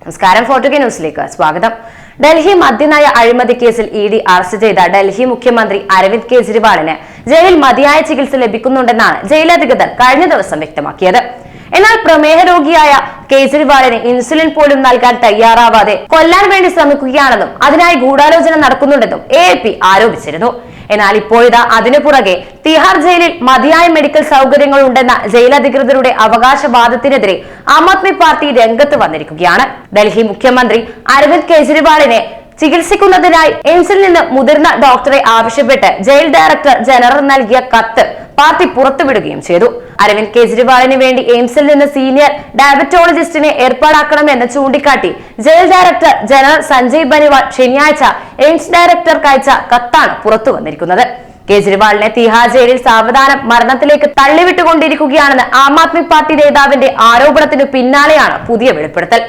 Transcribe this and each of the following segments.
നമസ്കാരം. ഫോർട്ടുഗേ ന്യൂസിലേക്ക് സ്വാഗതം. ഡൽഹി മദ്യനയ അഴിമതി കേസിൽ ഇ ഡി അറസ്റ്റ് ചെയ്ത ഡൽഹി മുഖ്യമന്ത്രി അരവിന്ദ് കെജ്രിവാളിന് ജയിലിൽ മതിയായ ചികിത്സ ലഭിക്കുന്നുണ്ടെന്നാണ് ജയിലധികൃതർ കഴിഞ്ഞ ദിവസം വ്യക്തമാക്കിയത്. എന്നാൽ പ്രമേഹ രോഗിയായ കേജ്രിവാളിന് ഇൻസുലിൻ പോലും നൽകാൻ തയ്യാറാവാതെ കൊല്ലാൻ വേണ്ടി ശ്രമിക്കുകയാണെന്നും അതിനായി ഗൂഢാലോചന നടക്കുന്നുണ്ടെന്നും എ ആരോപിച്ചിരുന്നു. എന്നാൽ ഇപ്പോഴിതാ അതിനു പുറകെ തിഹാർ ജയിലിൽ മതിയായ മെഡിക്കൽ സൗകര്യങ്ങൾ ഉണ്ടെന്ന ജയിലധികൃതരുടെ അവകാശവാദത്തിനെതിരെ ആം ആദ്മി പാർട്ടി രംഗത്ത് വന്നിരിക്കുകയാണ്. ഡൽഹി മുഖ്യമന്ത്രി അരവിന്ദ് കെജ്രിവാളിനെ ചികിത്സിക്കുന്നതിനായി എയിംസിൽ നിന്ന് മുതിർന്ന ഡോക്ടറെ ആവശ്യപ്പെട്ട് ജയിൽ ഡയറക്ടർ ജനറൽ നൽകിയ കത്ത് പാർട്ടി പുറത്തുവിടുകയും ചെയ്തു. അരവിന്ദ് കെജ്രിവാളിന് വേണ്ടി എയിംസിൽ നിന്ന് സീനിയർ ഡയബറ്റോളജിസ്റ്റിനെ ഏർപ്പാടാക്കണമെന്ന് ചൂണ്ടിക്കാട്ടി jail director general Sanjay Beniwal ശനിയാഴ്ച എയിംസ് ഡയറക്ടർക്ക് അയച്ച കത്താണ് പുറത്തു വന്നിരിക്കുന്നത്. കേജ്രിവാളിനെ തിഹാർ ജയിലിൽ സാവധാനം മരണത്തിലേക്ക് തള്ളിവിട്ടുകൊണ്ടിരിക്കുകയാണെന്ന് ആം ആദ്മി പാർട്ടി നേതാവിന്റെ ആരോപണത്തിന് പിന്നാലെയാണ് പുതിയ വെളിപ്പെടുത്തൽ.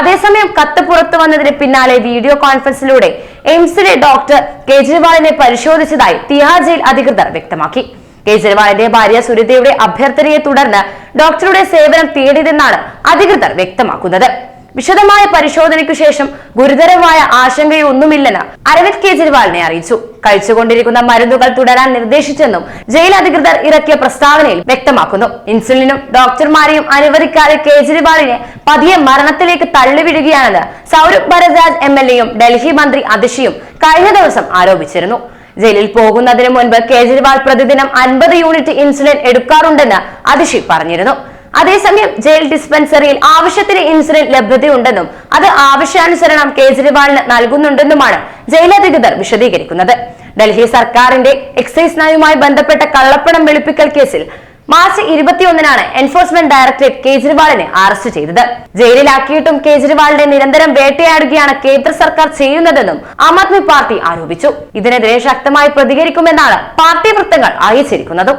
അതേസമയം കത്ത് പുറത്തു വന്നതിന് പിന്നാലെ വീഡിയോ കോൺഫറൻസിലൂടെ എയിംസിലെ ഡോക്ടർ കേജ്രിവാളിനെ പരിശോധിച്ചതായി തിഹാർ ജയിൽ അധികൃതർ വ്യക്തമാക്കി. കേജ്രിവാളിന്റെ ഭാര്യ സുരിതയുടെ അഭ്യർത്ഥനയെ തുടർന്ന് ഡോക്ടറുടെ സേവനം തേടിയതെന്നാണ് അധികൃതർ വ്യക്തമാക്കുന്നത്. വിശദമായ പരിശോധനയ്ക്കു ശേഷം ഗുരുതരമായ ആശങ്കയൊന്നുമില്ലെന്ന് അരവിന്ദ് കെജ്രിവാളിനെ അറിയിച്ചു. കഴിച്ചുകൊണ്ടിരിക്കുന്ന മരുന്നുകൾ തുടരാൻ നിർദ്ദേശിച്ചെന്നും ജയിൽ അധികൃതർ ഇറക്കിയ പ്രസ്താവനയിൽ വ്യക്തമാക്കുന്നു. ഇൻസുലിനും ഡോക്ടർമാരെയും അനുവദിക്കാതെ കേജ്രിവാളിനെ പതിയെ മരണത്തിലേക്ക് തള്ളിവിടുകയാണെന്ന് സൗരഭ് ഭരദ്വാജ് എം ഡൽഹി മന്ത്രി അതിഷിയും കഴിഞ്ഞ ദിവസം ആരോപിച്ചിരുന്നു. ജയിലിൽ പോകുന്നതിന് മുൻപ് കേജ്രിവാൾ പ്രതിദിനം അൻപത് യൂണിറ്റ് ഇൻസുലിൻ എടുക്കാറുണ്ടെന്ന് അതിഷി പറഞ്ഞിരുന്നു. അതേസമയം ജയിൽ ഡിസ്പെൻസറിയിൽ ആവശ്യത്തിന് ഇൻസുലിൻ ലഭ്യതയുണ്ടെന്നും അത് ആവശ്യാനുസരണം കേജ്രിവാളിന് നൽകുന്നുണ്ടെന്നുമാണ് ജയിലധികൃതർ വിശദീകരിക്കുന്നത്. ഡൽഹി സർക്കാരിന്റെ എക്സൈസ് നയവുമായി ബന്ധപ്പെട്ട കള്ളപ്പണം വെളുപ്പിക്കൽ കേസിൽ മാർച്ച് ഇരുപത്തിയൊന്നിനാണ് എൻഫോഴ്സ്മെന്റ് ഡയറക്ടറേറ്റ് കേജ്രിവാളിനെ അറസ്റ്റ് ചെയ്തത്. ജയിലിലാക്കിയിട്ടും കേജ്രിവാളിനെ നിരന്തരം വേട്ടയാടുകയാണ് കേന്ദ്ര സർക്കാർ ചെയ്യുന്നതെന്നും ആം ആദ്മി പാർട്ടി ആരോപിച്ചു. ഇതിനെതിരെ ശക്തമായി പ്രതികരിക്കുമെന്നാണ് പാർട്ടി വൃത്തങ്ങൾ അറിയിച്ചിരിക്കുന്നതും.